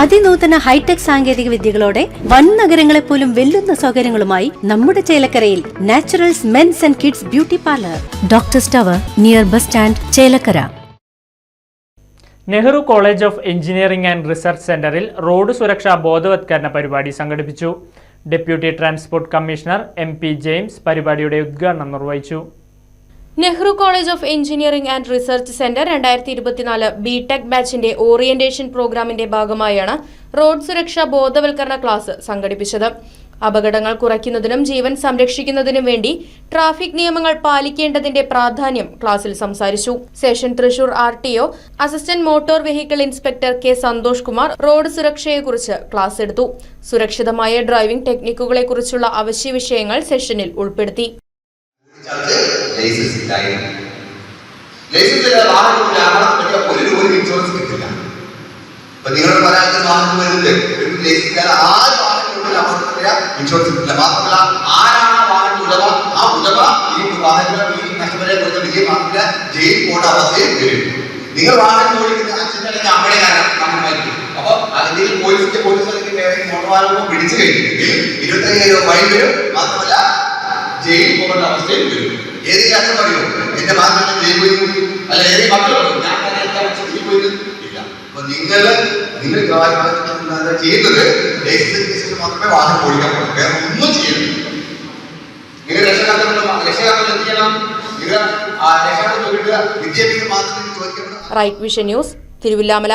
അതിനൂതന hi tech സാങ്കേതിക വിദ്യകളോടെ വൻ നഗരങ്ങളെ പോലും വെല്ലുന്ന സൗകര്യങ്ങളുമായി നമ്മുടെ ചേലക്കരയിൽ Naturals men's and kids beauty parlour. Doctor സ്റ്റവർ near bus stand Chelakkara. Nehru college of engineering and research സെന്ററിൽ റോഡ് സുരക്ഷാ ബോധവത്കരണ പരിപാടി സംഘടിപ്പിച്ചു. Deputy transport commissioner M P James പരിപാടിയുടെ ഉദ്ഘാടനം നിർവഹിച്ചു. Nehru college of engineering and research centre രണ്ടായിരത്തി ഇരുപത്തിനാല് ബി ടെക് ബാച്ചിന്റെ ഓറിയന്റേഷൻ പ്രോഗ്രാമിന്റെ ഭാഗമായാണ് റോഡ് സുരക്ഷാ ബോധവൽക്കരണ ക്ലാസ് സംഘടിപ്പിച്ചത്. അപകടങ്ങൾ കുറയ്ക്കുന്നതിനും ജീവൻ സംരക്ഷിക്കുന്നതിനും വേണ്ടി ട്രാഫിക് നിയമങ്ങൾ പാലിക്കേണ്ടതിന്റെ പ്രാധാന്യം ക്ലാസ്സിൽ സംസാരിച്ചു. Session Thrissur R T O assistant motor vehicle inspector K Santhosh Kumar road സുരക്ഷയെക്കുറിച്ച് ക്ലാസ് എടുത്തു. സുരക്ഷിതമായ ഡ്രൈവിംഗ് ടെക്നിക്കുകളെക്കുറിച്ചുള്ള അവശ്യ വിഷയങ്ങൾ സെഷനിൽ ഉൾപ്പെടുത്തി. ലൈസൻസ് ഇല്ലായിരുന്നു ലൈസൻസ് ഇല്ലാതെ വാഹനം എറണാകുളത്ത് പറ്റിയ ഒരു രൂപ ഇൻഷുറൻസ് കിട്ടില്ല ഇപ്പൊ നിങ്ങളുടെ പരാജയ വാഹനം വരുന്നത് ഒരു ലൈസൻസ് ഇല്ലാതെ ആര് വാഹനം അവസ്ഥ ഇൻഷുറൻസ് കിട്ടില്ല മാത്രമല്ല ആരാണ് വാഹനം ഉടമ ആ ഉടമ ഈ വാഹനം ഈ കസ്റ്റമറെ കൊടുത്തിട്ടുണ്ടെങ്കിൽ മാത്രമല്ല ജയിൽ പോകേണ്ട അവസ്ഥയും വരും നിങ്ങൾ വാഹനം ഓടിക്കുന്ന അച്ഛന്റെ അല്ലെങ്കിൽ അമ്മയുടെ കാരണം നമ്മൾ മരിക്കും അപ്പൊ അല്ലെങ്കിൽ പോലീസിന്റെ പോലീസ് അല്ലെങ്കിൽ വേറെ മോട്ടോർ വാഹനം പിടിച്ചു കഴിഞ്ഞിട്ടുണ്ടെങ്കിൽ ഇരുപത്തയ്യായിരം രൂപ ഫൈൻ വരും മാത്രമല്ല ജയിൽ പോകേണ്ട അവസ്ഥയും വരും ഏതെങ്കിലും അച്ഛൻ പറയോ? എന്റെ ഭാഗത്ത് പോയി? അല്ല ഏത് മക്കളും? ഞാൻ തന്നെ ജയിൽ പോയി ഇല്ല. അപ്പൊ നിങ്ങൾ നിങ്ങൾ ചെയ്യുന്നത്? മാത്രമേ വാഹനം ഓടിക്കാൻ പാടുള്ളൂ വേറെ ഒന്നും ചെയ്യരുത്. നിങ്ങൾ രക്ഷകർത്താക്കൾ രക്ഷകർത്താക്കൾ എന്ത് ചെയ്യണം? നിങ്ങൾ രക്ഷകർത്താക്കൾ വിദ്യാഭ്യാസം മാത്രമേ ചോദിക്കപ്പെടും റൈറ്റ് വിഷൻ ന്യൂസ് തിരുവില്ലാമല.